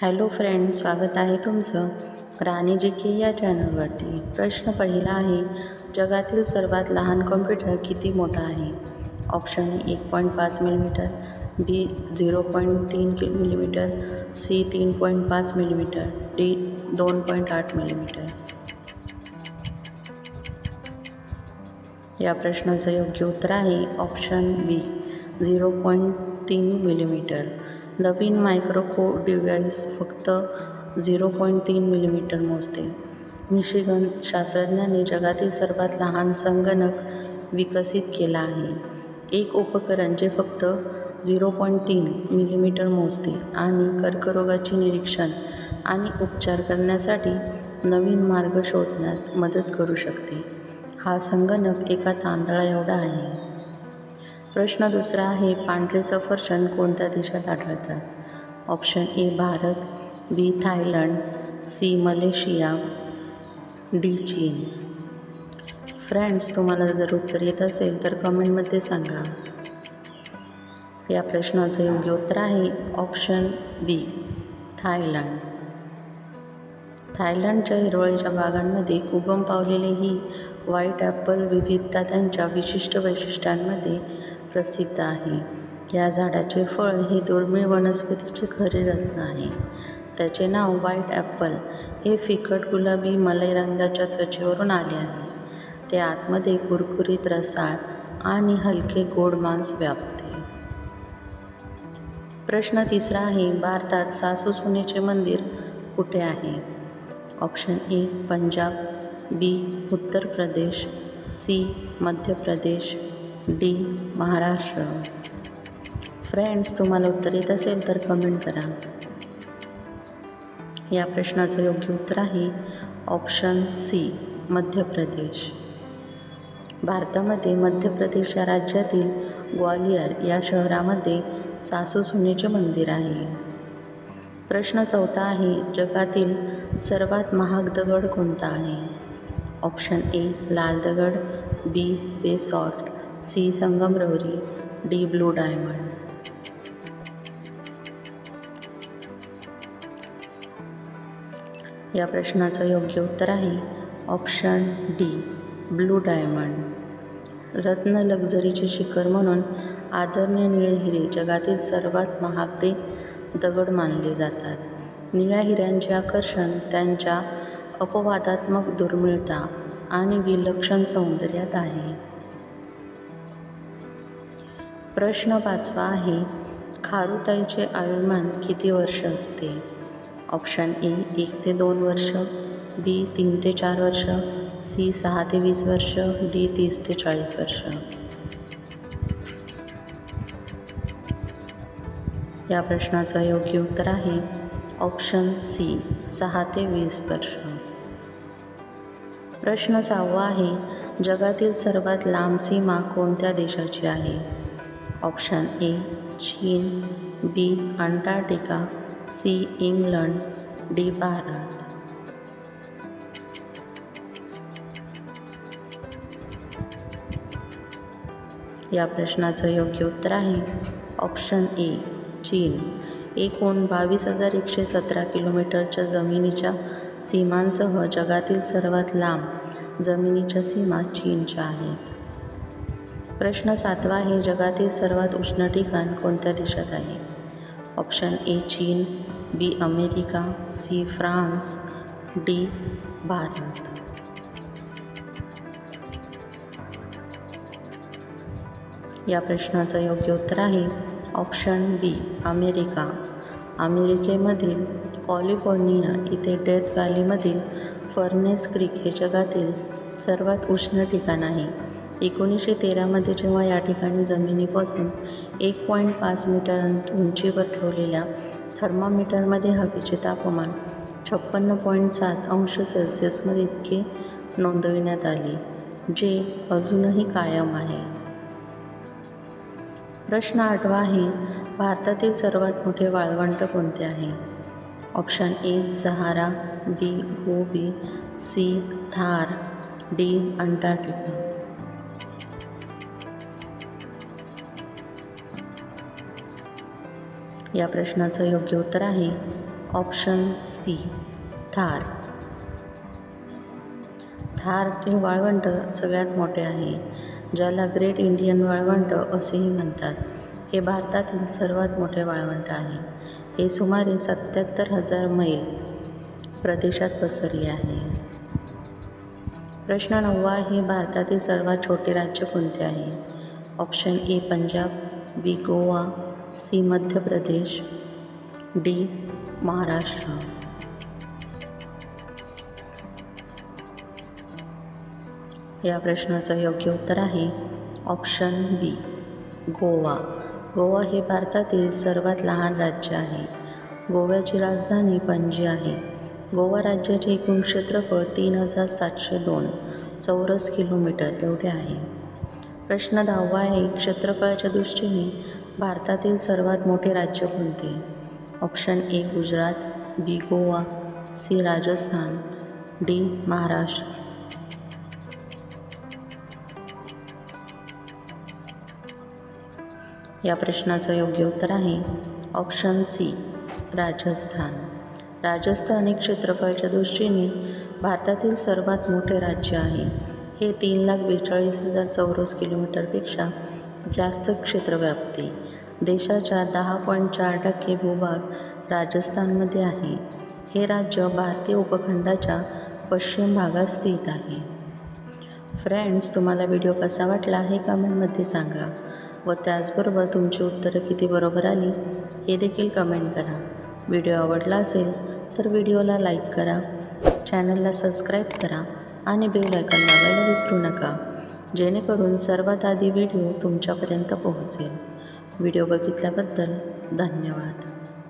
Hello friend स्वागत आहे तुमचं राणी जी के या चॅनलवरती. प्रश्न पहिला आहे जगातील सर्वात लहान कॉम्प्युटर किती मोठा आहे? ऑप्शन ए एक पॉईंट पाच मिलीमीटर बी झिरो पॉईंट तीन मिलीमीटर सी तीन पॉईंट पाच मिलीमीटर डी दोन पॉईंट आठ मिलीमीटर. या प्रश्नाचं योग्य उत्तर आहे ऑप्शन बी झिरो पॉईंट तीन मिलीमीटर. नवीन मायक्रोको डिव्हाइस फक्त झिरो पॉईंट तीन मिलीमीटर मोजते. मिशिगन शास्त्रज्ञांनी जगातील सर्वात लहान संगणक विकसित केला आहे. एक उपकरण जे फक्त झिरो पॉईंट तीन मिलीमीटर मोजते आणि कर्करोगाचे निरीक्षण आणि उपचार करण्यासाठी नवीन मार्ग शोधण्यात मदत करू शकते. हा संगणक एका तांदळा एवढा आहे. प्रश्न दुसरा आहे पांढरे सफरचंद कोणत्या देशात आढळतात? Option A Bharat B Thailand C Malaysia D चीन. फ्रेंड्स तुम्हाला जर उत्तर येत असेल तर कमेंटमध्ये सांगा. या प्रश्नाचं योग्य उत्तर आहे ऑप्शन बी थायलंड. थायलंडच्या हिरवळीच्या भागांमध्ये उगम पावलेले ही व्हाईट ॲपल विविधता त्यांच्या विशिष्ट वैशिष्ट्यांमध्ये प्रसिद्ध आहे. या झाडाचे फळ हे दुर्मिळ वनस्पतीचे खरे रत्न आहे. त्याचे नाव व्हाईट ॲपल. हे फिकट गुलाबी मलई रंगाच्या त्वचेवरून आले आहे. ते आतमध्ये कुरकुरीत रसाळ आणि हलके गोड मांस व्यापते. प्रश्न तिसरा आहे भारतात सासू सुनेचे मंदिर कुठे आहे? Option A Punjab B Uttar Pradesh C Madhya Pradesh. D Maharashtra. Friends तुम्हाला उत्तर येत असेल तर कमेंट करा. या प्रश्नाचं योग्य उत्तर आहे ऑप्शन सी मध्य प्रदेश. भारतामध्ये मध्य प्रदेश या राज्यातील ग्वालियर या शहरामध्ये सासू सुनेचे मंदिर आहे. प्रश्न चौथा आहे जगातील सर्वात महाग दगड कोणता आहे? ऑप्शन ए लाल दगड बी बेसॉल्ट. सी संगमरवरी डी ब्लू डायमंड. या प्रश्नाचं योग्य उत्तर आहे ऑप्शन डी ब्लू डायमंड. रत्न लक्झरीचे शिखर म्हणून आदरणीय निळे हिरे जगातील सर्वात महागडे दगड मानले जातात. निळ्या हिऱ्यांचे आकर्षण त्यांच्या अपवादात्मक दुर्मिळता आणि विलक्षण सौंदर्यात आहे. प्रश्न पाचवा आहे. खारुताईचे आयुर्मान किती वर्ष असते? ऑप्शन ए एक ते दोन वर्ष. बी तीन ते चार वर्ष. सी सहा ते वीस वर्ष. डी तीस ते चाळीस वर्ष. या प्रश्नाचं योग्य उत्तर आहे. ऑप्शन सी सहा ते वीस वर्ष. प्रश्न सहावा आहे. जगातील सर्वात लांब सीमा कोणत्या देशाची आहे? ऑप्शन ए चीन B Antarctica C England D Bharat. या प्रश्नाचं योग्य उत्तर आहे. ऑप्शन ए चीन. एकूण बावीस हजार एकशे सतरा किलोमीटरच्या जमिनीच्या सीमांसह जगातील सर्वात लांब जमिनीच्या सीमा चीनच्या आहेत. प्रश्न सातवा हे जगातील सर्वात उष्ण ठिकाण कोणत्या देशात आहे? ऑप्शन ए चीन B America C France D Bharat. या प्रश्नाचं योग्य उत्तर आहे ऑप्शन बी अमेरिका. अमेरिकेमधील कॉलिफोर्निया इथे डेथ व्हॅलीमधील फर्नेस क्रिक हे जगातील सर्वात उष्ण ठिकाण आहे. एकोणीसशे तेरामध्ये जेव्हा या ठिकाणी जमिनीपासून एक पॉईंट पाच मीटर उंचीवर ठेवलेल्या थर्मामीटरमध्ये हवेचे तापमान छप्पन्न पॉईंट सात अंश सेल्सिअसमध्ये इतके नोंदविण्यात आले जे अजूनही कायम आहे. प्रश्न आठवा आहे भारतातील सर्वात मोठे वाळवंट कोणते आहे? Option A Sahara B Gobi C Thar D Antarctica या प्रश्नाचं योग्य उत्तर आहे. Option C Thar. थार हे वाळवंट सगळ्यात मोठे आहे ज्याला ग्रेट इंडियन वाळवंट असेही म्हणतात. हे भारतातील सर्वात मोठे वाळवंट आहे. हे सुमारे सत्याहत्तर हजार मैल प्रदेशात पसरले आहे. प्रश्न नववा हे भारतातील सर्वात छोटे राज्य कोणते आहे? Option A Punjab B Goa C Madhya Pradesh D Maharashtra. या प्रश्नाचं योग्य उत्तर आहे ऑप्शन बी गोवा. गोवा हे भारतातील सर्वात लहान राज्य आहे. गोव्याची राजधानी पणजी आहे. गोवा राज्याचे एकूण क्षेत्रफळ तीन हजार सातशे दोन चौरस किलोमीटर एवढे आहे. प्रश्न दहावा आहे क्षेत्रफळाच्या दृष्टीने भारतातील सर्वात मोठे राज्य कोणते? Option A Gujarat B Goa C Rajasthan D Maharashtra. या प्रश्नाचं योग्य उत्तर आहे ऑप्शन सी राजस्थान. राजस्थान हे क्षेत्रफळाच्या दृष्टीने भारतातील सर्वात मोठे राज्य आहे. हे तीन लाख बेचाळीस हजार चौरस किलोमीटरपेक्षा जास्त क्षेत्रव्याप्ती. देशाच्या दहा पॉईंट चार टक्के भूभाग राजस्थानमध्ये आहे. हे राज्य भारतीय उपखंडाच्या पश्चिम भागात स्थित आहे. फ्रेंड्स तुम्हाला व्हिडिओ कसा वाटला हे कमेंटमध्ये सांगा व त्याचबरोबर तुमची उत्तरं किती बरोबर आली हे देखील कमेंट करा. व्हिडिओ आवडला असेल तर व्हिडिओला लाईक करा. चॅनलला सबस्क्राईब करा. आणि बेल आयकॉन दाबायला विसरू नका जेणेकरून सर्वात आधी व्हिडिओ तुमच्यापर्यंत पोहोचेल. व्हिडिओ बघितल्याबद्दल धन्यवाद.